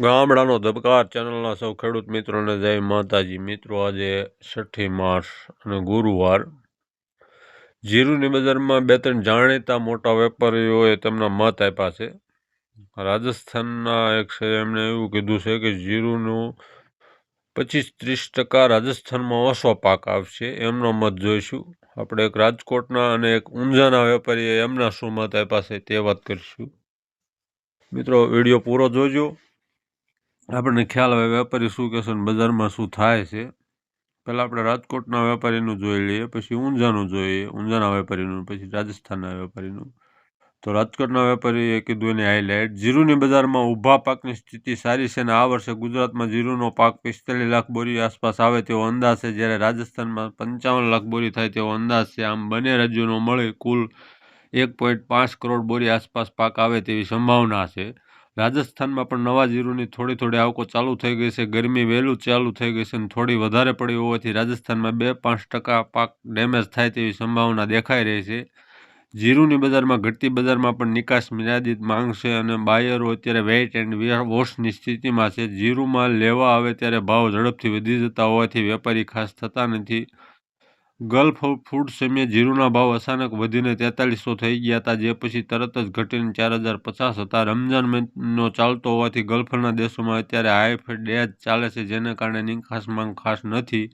ગામડાનો ધબકાર ચેનલના સૌ ખેડૂત મિત્રોને જય માતાજી. મિત્રો, આજે છઠ્ઠી માર્ચ અને ગુરુવાર. જીરુની બજારમાં બે ત્રણ જાણીતા મોટા વેપારીઓએ તેમના મત આપ્યા છે. રાજસ્થાનના એક છે, એમણે એવું કીધું છે કે જીરુનું પચીસ ત્રીસ ટકા રાજસ્થાનમાં ઓછો પાક આવશે. એમનો મત જોઈશું. આપણે એક રાજકોટના અને એક ઊંઝાના વેપારીએ એમના શું મત આપ્યા છે તે વાત કરીશું. મિત્રો, વીડિયો પૂરો જોજો. આપણને ખ્યાલ આવે વેપારી શું કહેશે અને બજારમાં શું થાય છે. પહેલાં આપણે રાજકોટના વેપારીનું જોઈ લઈએ, પછી ઊંઝાનું જોઈએ, ઊંઝાના વેપારીનું, પછી રાજસ્થાનના વેપારીનું. તો રાજકોટના વેપારીએ કીધું એની હાઇલાઇટ જીરુની બજારમાં ઊભા પાકની સ્થિતિ સારી છે અને આ વર્ષે ગુજરાતમાં જીરુનો પાક પિસ્તાલીસ લાખ બોરી આસપાસ આવે તેવો અંદાજ છે. જ્યારે રાજસ્થાનમાં પંચાવન લાખ બોરી થાય તેવો અંદાજ છે. આમ બંને રાજ્યોનો મળે કુલ એક પોઈન્ટ પાંચ કરોડ બોરી આસપાસ પાક આવે તેવી સંભાવના છે. રાજસ્થાનમાં પણ નવા જીરુની થોડી થોડી આવકો ચાલુ થઈ ગઈ છે. ગરમી વહેલું ચાલુ થઈ ગઈ છે અને થોડી વધારે પડી હોવાથી રાજસ્થાનમાં બે પાંચ ટકા પાક ડેમેજ થાય તેવી સંભાવના દેખાઈ રહી છે. જીરુની બજારમાં ઘટતી બજારમાં પણ નિકાસ મર્યાદિત માંગ છે અને બાયરો અત્યારે વેઇટ એન્ડ વોશની સ્થિતિમાં છે. જીરુમાં લેવા આવે ત્યારે ભાવ ઝડપથી વધી જતા હોવાથી વેપારી ખાસ થતા નથી. ગલ્ફ ફૂડ સેમીએ જીરુના ભાવ અચાનક વધીને તેતાલીસો થઈ ગયા હતા જે પછી તરત જ ઘટીને ચાર હજાર પચાસ હતા. રમઝાન મહિનો ચાલતો હોવાથી ગલ્ફના દેશોમાં અત્યારે હાઈ ડેજ ચાલે છે, જેને કારણે નિકાસ માંગ ખાસ નથી.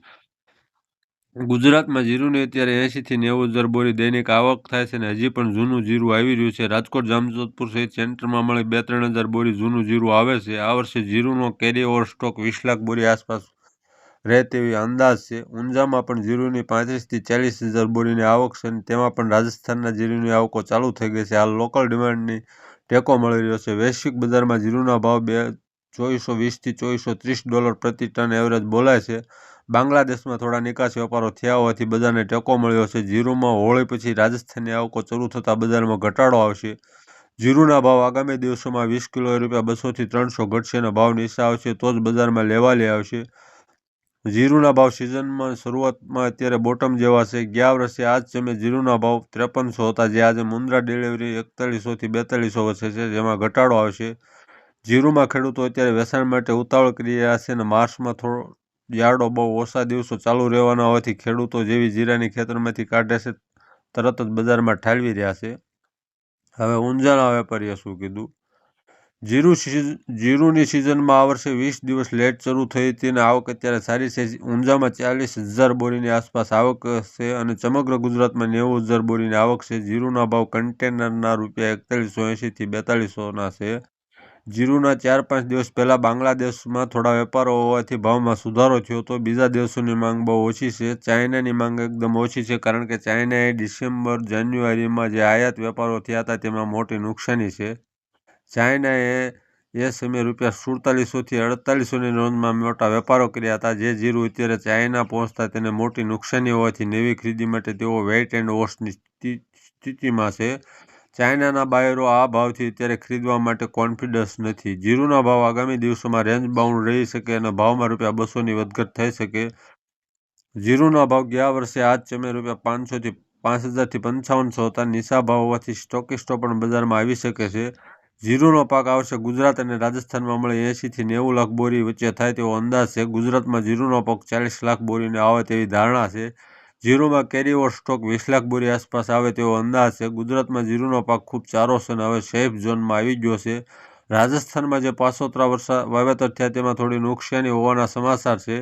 ગુજરાતમાં જીરુની અત્યારે એંશીથી નેવું હજાર બોરી દૈનિક આવક થાય છે અને હજી પણ જૂનું જીરું આવી રહ્યું છે. રાજકોટ, જામજોધપુર સહિત સેન્ટરમાં મળી બે ત્રણ હજાર બોરી જૂનું જીરું આવે છે. આ વર્ષે જીરુનો કેરી ઓવર સ્ટોક વીસ લાખ બોરી આસપાસ રહે તેવી અંદાજ છે. ઊંઝામાં પણ જીરુની પાંત્રીસથી ચાલીસ હજાર બોરીની આવક છે અને તેમાં પણ રાજસ્થાનના જીરુની આવકો ચાલુ થઈ ગઈ છે. હાલ લોકલ ડિમાન્ડની ટેકો મળી રહ્યો છે. વૈશ્વિક બજારમાં જીરુના ભાવ બે, ચોવીસો વીસથી ચોવીસો ત્રીસ ડોલર પ્રતિ ટન એવરેજ બોલાય છે. બાંગ્લાદેશમાં થોડા નિકાસ વેપારો થયા હોવાથી બજારને ટેકો મળ્યો છે. જીરુમાં હોળી પછી રાજસ્થાનની આવકો શરૂ થતાં બજારમાં ઘટાડો આવશે. જીરુના ભાવ આગામી દિવસોમાં વીસ કિલો રૂપિયા બસોથી ત્રણસો ઘટશે અને ભાવ નીચે આવશે તો જ બજારમાં લેવાલી આવશે. જીરુના ભાવ સિઝનમાં શરૂઆતમાં અત્યારે બોટમ જેવા છે. ગયા વર્ષે આજ સમયે જીરુના ભાવ ત્રેપનસો હતા, જે આજે મુન્દ્રા ડિલિવરી એકતાલીસોથી બેતાલીસો વચ્ચે છે, જેમાં ઘટાડો આવશે. જીરુમાં ખેડૂતો અત્યારે વેચાણ માટે ઉતાવળ કરી રહ્યા છે અને માર્ચમાં થોડો યાર્ડો બહુ ઓછા દિવસો ચાલુ રહેવાના હોવાથી ખેડૂતો જેવી જીરાની ખેતરમાંથી કાઢે છે, તરત જ બજારમાં ઠાલવી રહ્યા છે. હવે ઊંઝાના વેપારીએ શું કીધું? જીરું જીરુની સિઝનમાં આ વર્ષે વીસ દિવસ લેટ શરૂ થઈ હતી અને આવક અત્યારે સારી છે. ઊંઝામાં ચાલીસ હજાર બોરીની આસપાસ આવક છે અને સમગ્ર ગુજરાતમાં નેવું હજાર બોરીની આવક છે. જીરુના ભાવ કન્ટેનરના રૂપિયા એકતાલીસો એંશીથી બેતાલીસોના છે. જીરુના ચાર પાંચ દિવસ પહેલાં બાંગ્લાદેશમાં થોડા વેપારો હોવાથી ભાવમાં સુધારો થયો હતો. બીજા દેશોની માંગ બહુ ઓછી છે. ચાઇનાની માંગ એકદમ ઓછી છે કારણ કે ચાઇનાએ ડિસેમ્બર, જાન્યુઆરીમાં જે આયાત વેપારો થયા હતા તેમાં મોટી નુકસાની છે. ચાઇનાએ એ સમયે રૂપિયા સુડતાલીસોથી અડતાલીસોની નોંધમાં મોટા વેપારો કર્યા હતા. જે જીરું અત્યારે ચાઇના પહોંચતા તેને મોટી નુકસાની હોવાથી નવી ખરીદી માટે તેઓ વેઇટ એન્ડ વોશની સ્થિતિમાં છે. ચાઇનાના બાયરો આ ભાવથી અત્યારે ખરીદવા માટે કોન્ફિડન્સ નથી. જીરુના ભાવ આગામી દિવસોમાં રેન્જ બાઉન્ડ રહી શકે અને ભાવમાં રૂપિયા બસોની વધઘટ થઈ શકે. જીરુના ભાવ ગયા વર્ષે આજ સમયે રૂપિયા પાંચસોથી પાંચ હજારથી પંચાવનસો હતા. નીચા ભાવ હોવાથી સ્ટોકિસ્ટો પણ બજારમાં આવી શકે છે. જીરુનો પાક આવશે ગુજરાત અને રાજસ્થાનમાં મળે એંશીથી નેવું લાખ બોરી વચ્ચે થાય તેવો અંદાજ છે. ગુજરાતમાં જીરુનો પાક ચાલીસ લાખ બોરીને આવે તેવી ધારણા છે. જીરુમાં કેરીઓર સ્ટોક વીસ લાખ બોરી આસપાસ આવે તેવો અંદાજ છે. ગુજરાતમાં જીરુનો પાક ખૂબ સારો છે અને હવે સેફ ઝોનમાં આવી ગયો છે. રાજસ્થાનમાં જે પાસોતરા વરસાદ વાવેતર થયા તેમાં થોડી નુકસાની હોવાના સમાચાર છે.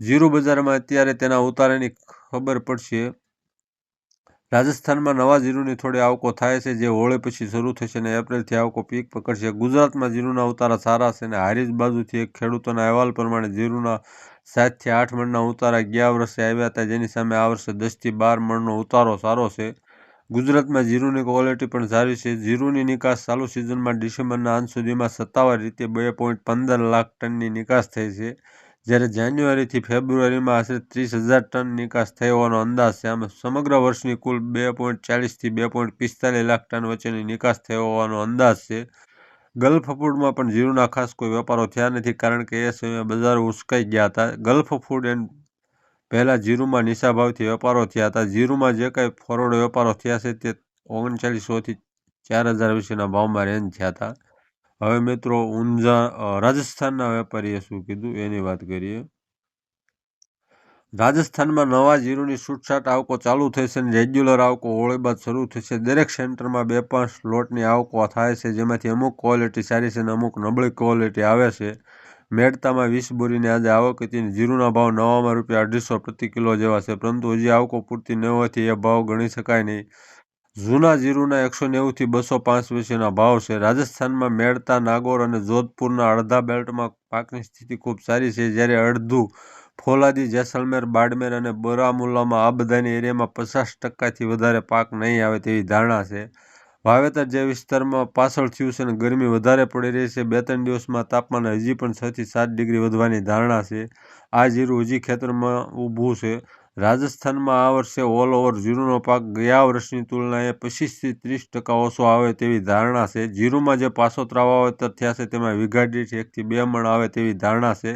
જીરુ બજારમાં અત્યારે તેના ઉતારાની ખબર પડશે. રાજસ્થાનમાં નવા જીરુની થોડી આવકો થાય છે, જે હોળી પછી શરૂ થશે અને એપ્રિલથી આવકો પીક પકડશે. ગુજરાતમાં જીરુના ઉતારા સારા છે અને હારીજ બાજુથી એક ખેડૂતોના અહેવાલ પ્રમાણે જીરુના સાતથી આઠ મણના ઉતારા ગયા વર્ષે આવ્યા હતા, જેની સામે આ વર્ષે દસથી બાર મણનો ઉતારો સારો છે. ગુજરાતમાં જીરુની ક્વોલિટી પણ સારી છે. જીરુની નિકાસ ચાલુ સિઝનમાં ડિસેમ્બરના અંત સુધીમાં સત્તાવાર રીતે બે પોઈન્ટ પંદર લાખ ટનની નિકાસ થઈ છે. જ્યારે જાન્યુઆરીથી ફેબ્રુઆરીમાં આશરે ત્રીસ હજાર ટન નિકાસ થઈ હોવાનો અંદાજ છે, આમ સમગ્ર વર્ષની કુલ બે પોઈન્ટ ચાલીસથી બે પોઈન્ટ પિસ્તાલીસ લાખ ટન વચ્ચેની નિકાસ થઈ હોવાનો અંદાજ છે. ગલ્ફ ફૂડમાં પણ જીરુના ખાસ કોઈ વેપારો થયા નથી કારણ કે એ સમયે બજારો ઉશ્કાઈ ગયા હતા. ગલ્ફ ફૂડ એન્ડ પહેલાં જીરુમાં નિશાભાવથી ભાવથી વેપારો થયા હતા. જીરુમાં જે કાંઈ ફોરવર્ડ વેપારો થયા છે તે ઓગણચાલીસોથી ચાર હજાર વિશેના ભાવમાં રેન્જ થયા હતા. હવે મિત્રો ઊંઝા રાજસ્થાનના વેપારીએ શું કીધું? એની વાત કરીએ. રાજસ્થાનમાં નવા જીરુની છૂટછાટ આવકો ચાલુ થશે અને રેગ્યુલર આવકો હોળી બાદ શરૂ થશે. દરેક સેન્ટરમાં બે પાંચ લોટની આવકો થાય છે, જેમાંથી અમુક ક્વોલિટી સારી છે અને અમુક નબળી ક્વોલિટી આવે છે. મેડતામાં વીસ બોરીની આજે આવક હતી જીરુના ભાવ નવામાં રૂપિયા અઢીસો પ્રતિ કિલો જેવા છે, પરંતુ હજી આવકો પૂરતી ન હોવાથી એ ભાવ ગણી શકાય નહીં. જૂના જીરુના એકસો નેવુંથી બસો પાંચ વિશેના ભાવ છે. રાજસ્થાનમાં મેડતા નાગોર અને જોધપુરના અડધા બેલ્ટમાં પાકની સ્થિતિ ખૂબ સારી છે, જ્યારે અડધું ફોલાદી, જેસલમેર, બાડમેર અને બરામુલ્લામાં આ બધાની એરિયામાં પચાસ ટકાથી વધારે પાક નહીં આવે તેવી ધારણા છે. વાવેતર જે વિસ્તારમાં પાછળ થયું છે અને ગરમી વધારે પડી રહી છે બે ત્રણ દિવસમાં તાપમાન હજી પણ છથી સાત ડિગ્રી વધવાની ધારણા છે. આ જીરું હજી ખેતરમાં ઊભું છે. રાજસ્થાનમાં આ વર્ષે ઓલ ઓવર જીરુનો પાક ગયા વર્ષની તુલનાએ પચીસથી ત્રીસ ટકા ઓછો આવે તેવી ધારણા છે. જીરુમાં જે પાછોતરા વાવેતર થયા છે, તેમાં વીઘા એકથી બે મણ આવે તેવી ધારણા છે.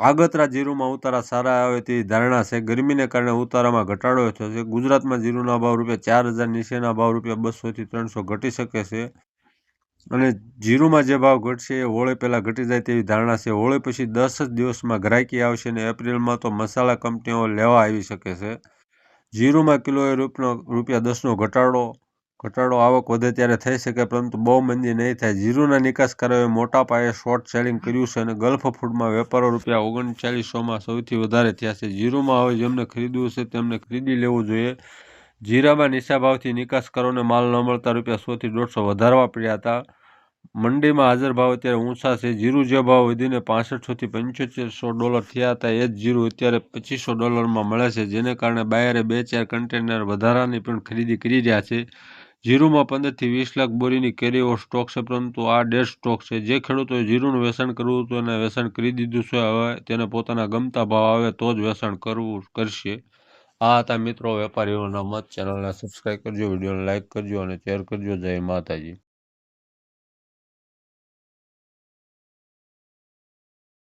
આગતરા જીરુમાં ઉતારા સારા આવે તેવી ધારણા છે. ગરમીને કારણે ઉતારામાં ઘટાડો થશે ગુજરાતમાં જીરુના ભાવ રૂપિયા ચાર હજાર, નીચેના ભાવ રૂપિયા બસોથી ત્રણસો ઘટી શકે છે. અને જીરુમાં જે ભાવ ઘટશે એ હોળે પહેલાં ઘટી જાય તેવી ધારણા છે. હોળી પછી દસ જ દિવસમાં ગ્રાહકી આવશે અને એપ્રિલમાં તો મસાલા કંપનીઓ લેવા આવી શકે છે. જીરુમાં કિલોએ રૂપનો, રૂપિયા દસનો ઘટાડો ઘટાડો આવક વધે ત્યારે થઈ શકે પરંતુ બહુ મંદી નહીં થાય. જીરુના નિકાસકારોએ મોટા પાયે શોર્ટ સેલિંગ કર્યું છે અને ગલ્ફ ફૂડમાં વેપારો રૂપિયા ઓગણચાલીસોમાં સૌથી વધારે થયા છે. જીરુમાં હવે જેમને ખરીદવું છે તેમને ખરીદી લેવું જોઈએ. જીરામાં નિશા ભાવથી નિકાસકારોને માલ ન મળતા રૂપિયા સોથી દોઢસો વધારવા પડ્યા હતા. મંડીમાં હાજર ભાવ અત્યારે ઊંચા છે. જીરું જે ભાવ વધીને પાસઠસોથી પંચોતેરસો ડોલર થયા હતા, એ જ જીરું અત્યારે પચીસો ડોલરમાં મળે છે, જેને કારણે બાયરે બે ચાર કન્ટેનર વધારાની પણ ખરીદી કરી રહ્યા છે. જીરુમાં પંદરથી વીસ લાખ બોરીની કેરીઓ સ્ટોક છે, પરંતુ આ ડેડ સ્ટોક છે. જે ખેડૂતોએ જીરુનું વેચાણ કરવું હતું એને વેચાણ કરી દીધું છે, હવે તેને પોતાના ગમતા ભાવ આવે તો જ વેચાણ કરવું કરશે. આ હતા મિત્રો, વેપારીઓના મત ચેનલને સબસ્ક્રાઈબ કરજો, વિડીયોને લાઇક કરજો અને શેર કરજો. જય માતાજી.